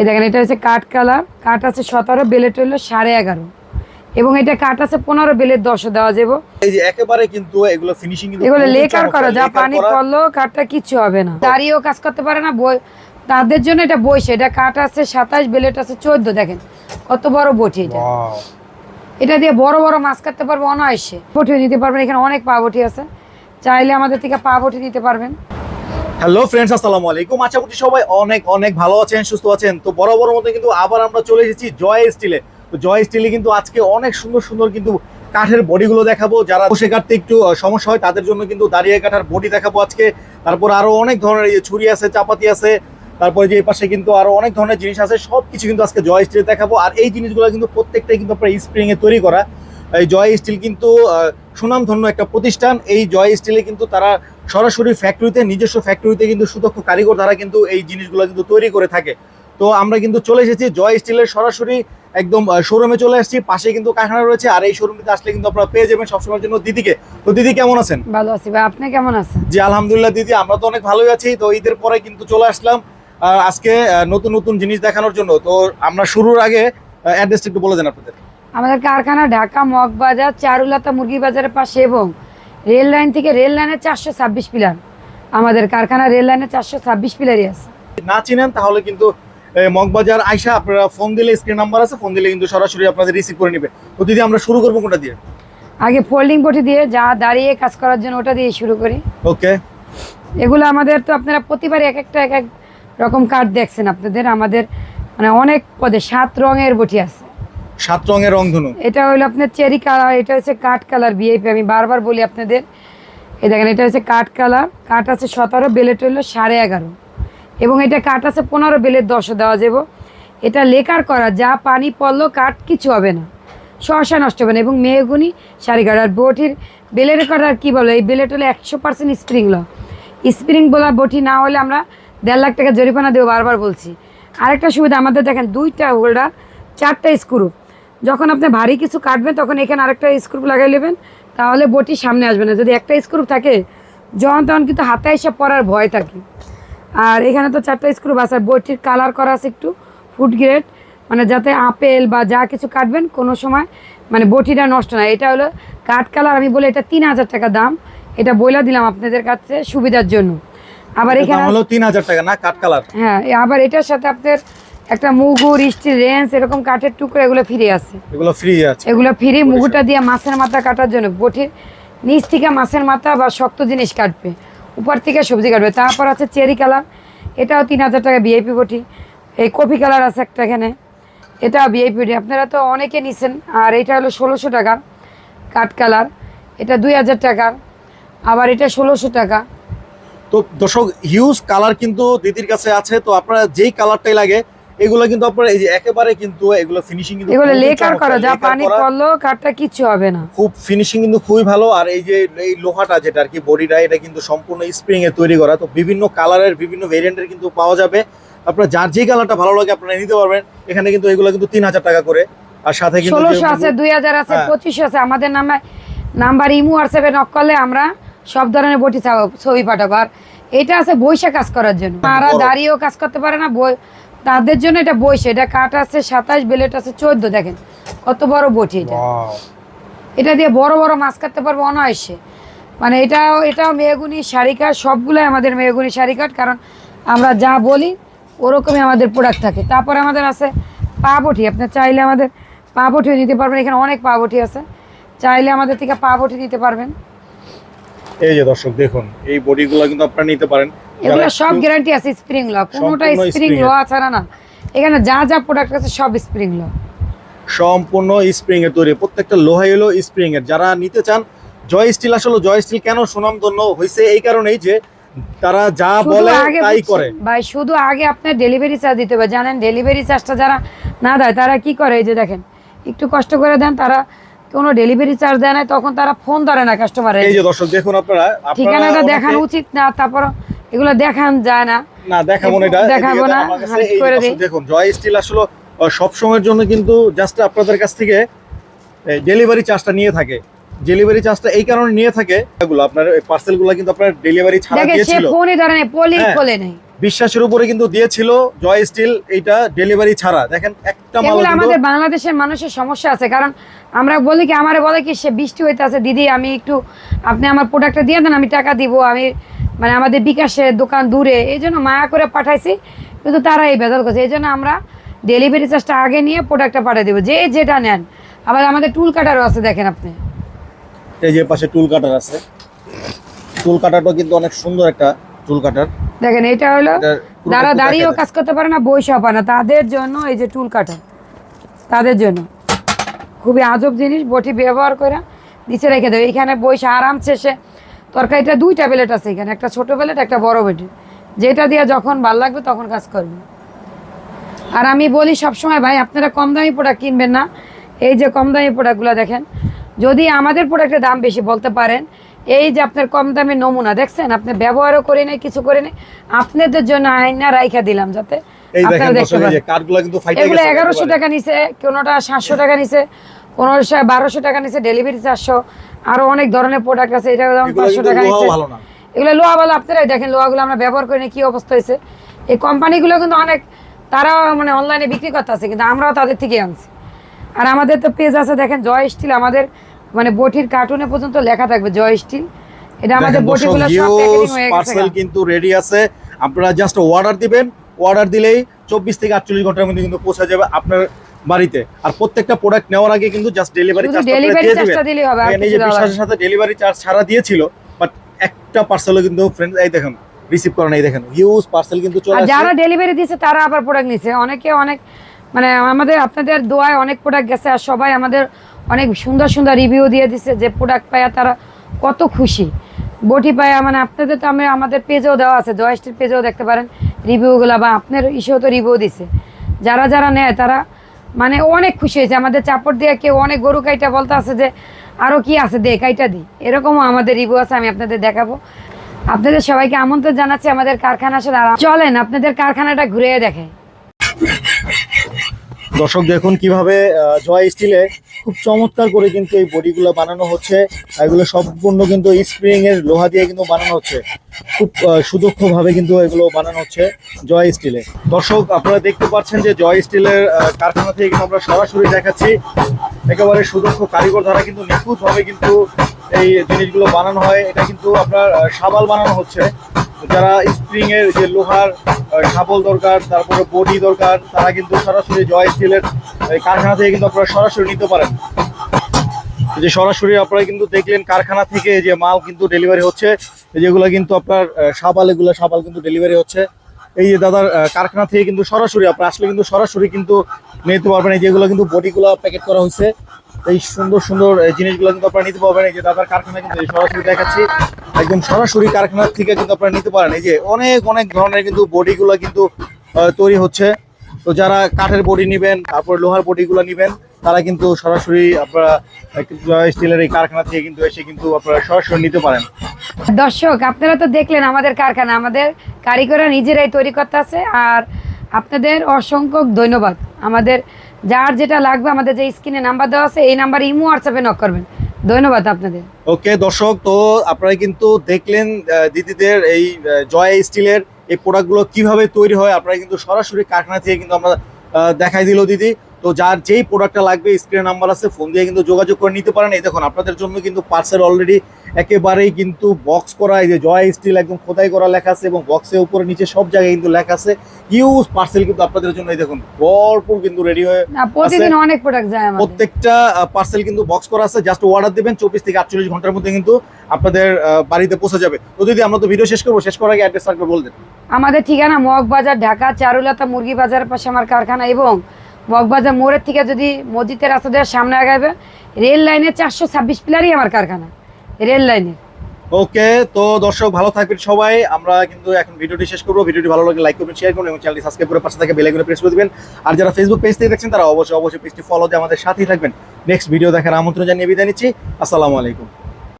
এই দেখেন এটা হচ্ছে কাঠ কালার। কাঠ আছে সতেরো বেলেট হলো সাড়ে এগারো। এবং এটা কাঠ আছে পনেরো বেলের দশও দেওয়া যাব। এই যে একেবারে কিন্তু এগুলো ফিনিশিং এগুলো লেকার করা যা পানি পড়ল কাঠটা কিছু হবে না। দাঁড়িয়েও কাজ করতে পারে না বই তাদের জন্য এটা বইছে এটা কাঠ আছে সাতাশ বেলেট আছে চোদ্দ দেখেন। কত বড় বটি এটা। এটা দিয়ে বড় বড় মাছ কাটতে পারব অনায়াসে। বটিও নিতে পারবেন এখানে অনেক পা বটি আছে। চাইলে আমাদের থেকে পা বটি নিতে পারবেন। হ্যালো ফ্রেন্ডস আসসালামু আলাইকুম। আশা করছি সবাই অনেক অনেক ভালো আছেন, সুস্থ আছেন। তো বড় বড় মতো কিন্তু আবার আমরা চলে এসেছি জয় স্টিলে। তো জয় স্টিলে কিন্তু আজকে অনেক সুন্দর সুন্দর কিন্তু কাঠের বডিগুলো দেখাবো। যারা বসে কাটতে একটু সমস্যা হয়, তাদের জন্য কিন্তু দাঁড়িয়ে কাঠার বডি দেখাবো আজকে। তারপর আরও অনেক ধরনের এই ছুরি আছে, চাপাতি আছে, তারপরে যে পাশে কিন্তু আরও অনেক ধরনের জিনিস আছে সব কিছু কিন্তু আজকে জয় স্টিলে দেখাবো। আর এই জিনিসগুলো কিন্তু প্রত্যেকটাই কিন্তু আপনার স্প্রিং এ তৈরি করা। এই জয় স্টিল কিন্তু সুনামধন্য একটা প্রতিষ্ঠান। এই জয় স্টিলে কিন্তু তারা সরাসরি ফ্যাক্টরিতে নিজস্ব ফ্যাক্টরিতে কিন্তু সুদক্ষ কারিগর দ্বারা কিন্তু এই জিনিসগুলো কিন্তু তৈরি করে থাকে। তো আমরা কিন্তু চলে এসেছি জয় স্টিলের সরাসরি একদম শোরুমে চলে আসছি। পাশে কিন্তু কারখানা রয়েছে আর এই শোরুমটিতে আসলে কিন্তু আপনারা পেয়ে যাবেন সবসময়ের জন্য দিদিকে। তো দিদি কেমন আছেন? ভালো আছি ভাই। আপনি কেমন আছেন? জি আলহামদুলিল্লাহ দিদি আমরা তো অনেক ভালোই আছি। তো ঈদের পরে কিন্তু চলে আসলাম আজকে নতুন নতুন জিনিস দেখানোর জন্য। তো আমরা শুরুর আগে অ্যাড্রেসটা একটু বলে দেন আপনাদের। আমাদের কারখানা ঢাকা মগবাজার চারুলতা মুরগি বাজারের পাশে এবং রেল লাইন থেকে রেল লাইনের চারশো ছাব্বিশ পিলার। আমাদের কারখানা রেল লাইনের চারশো ছাব্বিশ পিলারই আছে। না চিনেন তাহলে কিন্তু মগবাজার আইসা আপনারা ফোন দিলে স্ক্রিন নাম্বার আছে ফোন দিলে কিন্তু সরাসরি আপনাদের রিসিভ করে নেবে। তো দিদি আমরা শুরু করব কোনটা দিয়ে? আগে ফোল্ডিং বটি দিয়ে যা দাঁড়িয়ে কাজ করার জন্য ওটা দিয়ে শুরু করি। ওকে এগুলো আমাদের তো আপনারা প্রতিবার এক একটা এক এক রকম কাঠ দেখছেন আপনাদের। আমাদের মানে অনেক পদে সাত রঙের বটি আছে। সাত রঙের রংধনু এটা হলো আপনার চেরি কালার, এটা হচ্ছে কাঠ কালার বিএপি আমি বারবার বলি আপনাদের। এই দেখেন, এটা হচ্ছে কাঠ কালার। কাঠ আছে সতেরো, বেলেট হলো সাড়ে এগারো। এবং এটা কাঠ আছে পনেরো বেলের দশও দেওয়া যাব। এটা লেকার করা, যা পানি পড়ল কাঠ, কিছু হবে না। সহসা নষ্ট হবে না। এবং মেহগুনি, শাড়ি কাঠ আর বটির বেলের কাটার কী বলো, এই বেলেট হলো একশো পার্সেন্ট স্প্রিং ল। স্প্রিং বলা বটি না হলে আমরা দেড় লাখ টাকা জরিমানা দেবো, বারবার বলছি। আরেকটা সুবিধা, আমাদের দেখেন দুইটা হোল্ডার, চারটা স্ক্রু। যখন আপনি ভারী কিছু কাটবেন তখন এখানে আরেকটা স্ক্রুপ লাগাই নেবেন। তাহলে বটি সামনে আসবে না। যদি একটা স্ক্রুপ থাকে যখন তখন কিন্তু হাতে এসে পড়ার ভয় থাকে। আর এখানে তো চারটা স্ক্রুপ আছে। আর বটির কালার করা আছে একটু ফুড গ্রেড মানে যাতে আপেল বা যা কিছু কাটবেন কোনো সময় মানে বটিটা নষ্ট না। এটা হলো কাঠ কালার আমি বলে এটা তিন হাজার টাকা দাম। এটা বইলা দিলাম আপনাদের কাছে সুবিধার জন্য। আবার এখানে হলো তিন হাজার টাকা না কাঠ কালার হ্যাঁ আবার এটার সাথে আপনার একটা মুগুর স্টিল রেঞ্জ এরকম কাঠের টুকরো এগুলো ফিরে আছে এগুলো ফ্রি আছে। এগুলো ফিরে মুগুরটা দিয়ে মাছের মাথা কাটার জন্য বটির নিচ থেকে মাছের মাথা বা শক্ত জিনিস কাটবে। উপর থেকে সবজি কাটবে। তারপর আছে চেরি কালার। এটাও তিন হাজার টাকা ভিআইপি বটি। এই কফি কালার আছে একটা এখানে। এটাও ভিআইপি বটি। আপনারা তো অনেকে নিছেন। আর এটা হলো ষোলোশো টাকা। কাঠ কালার। এটা দুই হাজার টাকার আবার এটা ষোলোশো টাকা। তো দর্শক হিউজ কালার কিন্তু দিদির কাছে আছে। তো আপনারা যেই কালারটাই লাগে এগুলো কিন্তু আপনারা এই যে একেবারে কিন্তু এগুলো ফিনিশিং কিন্তু এগুলো লেকার করা যা পানি পড়ল কাঠটা কিচ্ছু হবে না। খুব ফিনিশিং কিন্তু খুবই ভালো। আর এই যে এই লোহাটা যেটা আর কি বডিটা এটা কিন্তু সম্পূর্ণ স্প্রিং এ তৈরি করা। তো বিভিন্ন কালারের বিভিন্ন ভেরিয়েন্টের কিন্তু পাওয়া যাবে। আপনার যার যে কালারটা ভালো লাগে আপনারা নিতে পারবেন। এখানে কিন্তু এগুলো কিন্তু তিন হাজার টাকা করে। আর সাথে কিন্তু ষোলোশো আছে দুই হাজার আছে হ্যাঁ। পঁচিশশো আছে। আমাদের নামে নাম্বার ইমু হোয়াটসঅ্যাপে নক করলে আমরা সব ধরনের বটি ছবি পাঠাবো। আর এটা আছে বৈশা কাজ করার জন্য। তারা। দাঁড়িয়েও কাজ করতে পারে না বই তাদের জন্য এটা বৈশা এটা কাঠ আছে সাতাশ বেলেট আছে চোদ্দ দেখেন। কত বড় বটি এটা। এটা দিয়ে বড় বড় মাছ কাটতে পারব অনায়াসে। মানে এটাও এটাও মেহগুনি শাড়ি কাঠ সবগুলোই আমাদের মেহগুনি শাড়ি কাঠ কারণ আমরা যা বলি ওরকমই আমাদের প্রোডাক্ট থাকে। তারপরে আমাদের আছে পা বটি। আপনি চাইলে আমাদের পা বটিও নিতে পারবেন। এখানে অনেক পা বটি আছে। চাইলে আমাদের থেকে পা বটি নিতে পারবেন। এই যে দর্শক দেখুন এই বডিগুলো কিন্তু আপনারা নিতে পারেন। এগুলো সব গ্যারান্টি আছে স্প্রিং ল কোনোটা স্প্রিং spring ল এর। ছাড়া না এখানে যা যা প্রোডাক্ট আছে সব স্প্রিং ল। সম্পূর্ণ স্প্রিং এর তৈরি। প্রত্যেকটা লোহাই হলো স্প্রিং এর। যারা নিতে চান জয় স্টিল আসলে। জয় স্টিল কেন সুনামধন্য হয়েছে? এই কারণেই যে তারা যা বলে তাই করে। ভাই শুধু আগে আপনার ডেলিভারি চার্জ দিতে হবে। জানেন ডেলিভারি চার্জটা যারা না দেয় তারা কি করে? এই যে দেখেন একটু কষ্ট করে দেন তারা কোনো ডেলিভারি চার্জ দেয় না তখন তারা ফোন ধরে না কাস্টমারের এই যে দর্শক দেখুন আপনারা ঠিকানাটা দেখানো উচিত না তারপর এগুলো দেখান যায় না। না দেখাবো না এটা। দেখাবো না, করে দিই। দেখুন জয় স্টিল আসলে সব সময়ের জন্য কিন্তু জাস্ট আপনাদের কাছ থেকে ডেলিভারি চার্জটা নিয়ে থাকে। ডেলিভারি চার্জটা এই কারণে নিয়ে থাকে এগুলো আপনার পার্সেলগুলো কিন্তু আপনার ডেলিভারি ছাড়া দিয়েছিল। ফোনই ধরে নেই পলি হ্যাঁ। খোলে নেই। বিশ্বাসের উপরে কিন্তু দিয়েছিল জয় স্টিল এইটা ডেলিভারি ছাড়া। দেখেন একটা মাল আমাদের বাংলাদেশের মানুষের সমস্যা আছে কারণ আমরা বলি কি আমারে বলে কি সে বৃষ্টি হইতে আছে দিদি আমি একটু আপনি আমার প্রোডাক্টটা দিয়ে দেন আমি টাকা দিব আমি মানে আমাদের বিকাশে দোকান দূরে এই জন্য মায়া করে পাঠাইছি কিন্তু তারা এই বেজাল করছে। এই জন্য আমরা ডেলিভারি চার্জটা আগে নিয়ে প্রোডাক্টটা পাঠিয়ে দেবো যে যেটা নেন। আবার আমাদের টুল কাটারও আছে দেখেন আপনি। এই যে পাশে টুল কাটার আছে। টুল কাটারটা কিন্তু অনেক সুন্দর একটা টুল কাটার দেখেন এটা হলো যারা দাঁড়িয়েও কাজ করতে পারে না বইসা পারে না তাদের জন্য এই যে টুল কাটার তাদের জন্য। খুবই আজব জিনিস বটি ব্যবহার করে নিচে রেখে দেবে। এখানে বইসা আরামসে সে তরকারিটা দুইটা প্লেট আছে এখানে একটা ছোট প্লেট একটা বড় প্লেট। যেটা দিয়ে যখন ভালো লাগবে তখন কাজ করবে। আর আমি বলি সবসময় ভাই আপনারা কম দামি প্রোডাক্ট কিনবেন না। এই যে কম দামি প্রোডাক্টগুলো দেখেন যদি আমাদের প্রোডাক্টের দাম বেশি বলতে পারেন এই যে আপনার কম দামের নমুনা দেখছেন? আপনি ব্যবহারও করে নেই কিছু করে নেই। আপনাদের জন্য আইনা রাইখা দিলাম যাতে এগুলো এগারোশো। টাকা নিছে কোনোটা সাতশো টাকা নিছে কোনোটা বারোশো টাকা নিছে ডেলিভারি চারশো। আরও অনেক ধরনের প্রোডাক্ট আছে এটা দাম পাঁচশো টাকা লোহাও নিছে ভালো না। এগুলো লোহা বলে আপনারাই দেখেন লোহাগুলো আমরা ব্যবহার করি কি অবস্থা হয়েছে। এই কোম্পানিগুলো কিন্তু অনেক তারা মানে অনলাইনে বিক্রি করতে আছে কিন্তু আমরাও তাদের থেকে আনছি। আর আমাদের তো পেজ আছে দেখেন জয় স্টিল আমাদের মানে বটির কার্টুনে পর্যন্ত লেখা থাকবে জয় স্টিল এটা আমাদের বটিগুলো সব প্যাকেটিং হয়ে গেছে পার্সেল কিন্তু রেডি আছে। আপনারা জাস্ট অর্ডার দিবেন অর্ডার দিলেই চব্বিশ থেকে আটচল্লিশ ঘণ্টার মধ্যে কিন্তু পৌঁছে যাবে। আপনার বাড়িতে। আর প্রত্যেকটা প্রোডাক্ট নেওয়ার আগে কিন্তু জাস্ট ডেলিভারি চার্জটা দিলেই হবে আর এই যে বিশ্বাসের সাথে ডেলিভারি চার্জ ছাড়া দিয়েছিল বাট একটা পার্সেলও কিন্তু ফ্রেন্ড এই দেখেন রিসিভ করেন এই দেখেন হিউজ পার্সেল কিন্তু চলে আসছে। যারা ডেলিভারি দিয়েছে তারা আবার প্রোডাক্ট নিছে। অনেকে অনেক মানে আমাদের আপনাদের দোয়ায় অনেক প্রোডাক্ট গেছে আর সবাই আমাদের অনেক সুন্দর সুন্দর রিভিউ দিয়ে দিছে যে প্রোডাক্ট পায়া তারা কত খুশি। বটি পায়া মানে আপনাদের তো আমি আমাদের পেজেও দেওয়া আছে জয়স্টির পেজেও দেখতে পারেন রিভিউগুলো বা আপনার ইসেও তো রিভিউ দিছে। যারা যারা নেয় তারা মানে অনেক খুশি হয়েছে। আমাদের চাপড় দিয়ে কেউ অনেক গরু কাইটা বলতে আছে যে আরও কি আছে দে, কাইটা দিই এরকমও আমাদের রিভিউ আছে, আমি আপনাদের দেখাবো। আপনাদের সবাইকে আমন্ত্রণ জানাচ্ছি আমাদের কারখানা আর চলেন, আপনাদের কারখানাটা ঘুরে দেখে দর্শক দেখুন কীভাবে জয় স্টিলে খুব চমৎকার করে কিন্তু এই বডিগুলো বানানো হচ্ছে। এগুলো সম্পূর্ণ কিন্তু স্প্রিং এর লোহা দিয়ে কিন্তু বানানো হচ্ছে। খুব আহ, সুদক্ষ ভাবে কিন্তু এগুলো বানানো হচ্ছে জয় স্টিলে দর্শক আপনারা দেখতে পাচ্ছেন যে জয় স্টিলের কারখানা থেকে কিন্তু আমরা সরাসরি দেখাচ্ছি। একেবারে সুদক্ষ কারিগর দ্বারা কিন্তু নিখুঁত ভাবে কিন্তু এই জিনিসগুলো বানানো হয়। এটা কিন্তু আপনার সাবাল বানানো হচ্ছে। যারা স্প্রিং এর যে লোহার শাবল দরকার, তারপরে বডি দরকার, তারা কিন্তু সরাসরি জয় স্টিলের কারখানা থেকে কিন্তু আপনারা সরাসরি নিতে পারেন। যে সরাসরি আপনারা কিন্তু দেখলেন কারখানা থেকে যে মাল কিন্তু ডেলিভারি হচ্ছে যেগুলো কিন্তু আপনার সাবাল এগুলো শাবাল কিন্তু ডেলিভারি হচ্ছে। এই যে দাদার কারখানা থেকে কিন্তু সরাসরি, আপনার আসলে কিন্তু সরাসরি কিন্তু নিতে পারবেন, এই যেগুলো কিন্তু বডিগুলো প্যাকেট করা হয়েছে। এই সুন্দর সুন্দর জিনিসগুলো কিন্তু আপনারা নিতে পারবেন। এই যে দাদার কারখানা কিন্তু সরাসরি দেখাচ্ছি। একদম সরাসরি কারখানা থেকে কিন্তু আপনারা নিতে পারেন। এই যে অনেক অনেক ধরনের কিন্তু বডিগুলো কিন্তু তৈরি হচ্ছে। তো যারা কাঠের বডি নেবেন, তারপর লোহার বডিগুলো নেবেন, তারা কিন্তু সরাসরি আপনারা স্টিলের এই কারখানা থেকে কিন্তু এসে কিন্তু আপনারা সরাসরি নিতে পারেন। দর্শক, আপনারা তো দেখলেন আমাদের কারখানা। আমাদের কারিগররা নিজেরাই তৈরি করতে আছে আর আপনাদের অসংখ্য ধন্যবাদ। আমাদের যার যেটা লাগবে আমাদের যে স্ক্রিনে নাম্বার দেওয়া আছে, এই নাম্বার ইমো হোয়াটসঅ্যাপে নক করবেন। ধন্যবাদ আপনাদের। ওকে, দর্শক, তো আপনারা কিন্তু দেখলেন দিদিদের এই জয় স্টিলের এই প্রোডাক্টগুলো কীভাবে তৈরি হয়, আপনারা কিন্তু সরাসরি কারখানা থেকে কিন্তু আমরা দেখাই দিল দিদি। তো যার যেই প্রোডাক্টটা লাগবে স্ক্রিনে নাম্বার আছে ফোন দিয়ে কিন্তু যোগাযোগ করে নিতে পারেন। এই দেখুন আপনাদের জন্য কিন্তু পার্সেল অলরেডি একেবারেই কিন্তু বক্স করা এই যে জয় স্টিল একদম খোদাই করা লেখা আছে এবং বক্সের উপরে নিচে সব জায়গায় কিন্তু লেখা আছে। ইউজ পার্সেল কিন্তু আপনাদের জন্য এই দেখুন ভরপুর কিন্তু রেডি হয়ে প্রতিদিন অনেক প্রোডাক্ট যায় আমাদের। প্রত্যেকটা পার্সেল কিন্তু বক্স করা আছে। জাস্ট অর্ডার দিবেন চব্বিশ থেকে আটচল্লিশ ঘণ্টার মধ্যে কিন্তু আপনাদের বাড়িতে পৌঁছে যাবে। তো দিদি আমরা তো ভিডিও শেষ করব শেষ করার আগে অ্যাড্রেস থাকবে বলতেন আমাদের ঠিকানা মগ বাজার ঢাকা চারুলতা মুরগি বাজারের পাশে আমার কারখানা এবং মগবাজার মোড়ের থেকে যদি মসজিদের রাস্তা দেওয়ার সামনে আগাবে রেল লাইনে চারশো ছাব্বিশ পিলারই আমার কারখানা, রেল লাইনে। ওকে, তো দর্শক ভালো থাকবেন সবাই। আমরা কিন্তু এখন ভিডিওটি শেষ করব। ভিডিওটি ভালো লাগলে লাইক করবেন শেয়ার করুন এবং চ্যানেলটি সাবস্ক্রাইব করে পাশে থেকে বেল আইকনে প্রেস করে দেবেন। আর যারা ফেসবুক পেজ থেকে দেখছেন, তারা অবশ্যই অবশ্যই পেজটি ফলো দিয়ে আমাদের সাথেই থাকবেন। নেক্সট ভিডিও দেখার আমন্ত্রণ জানিয়ে বিদায় নিচ্ছি। আসসালামু আলাইকুম।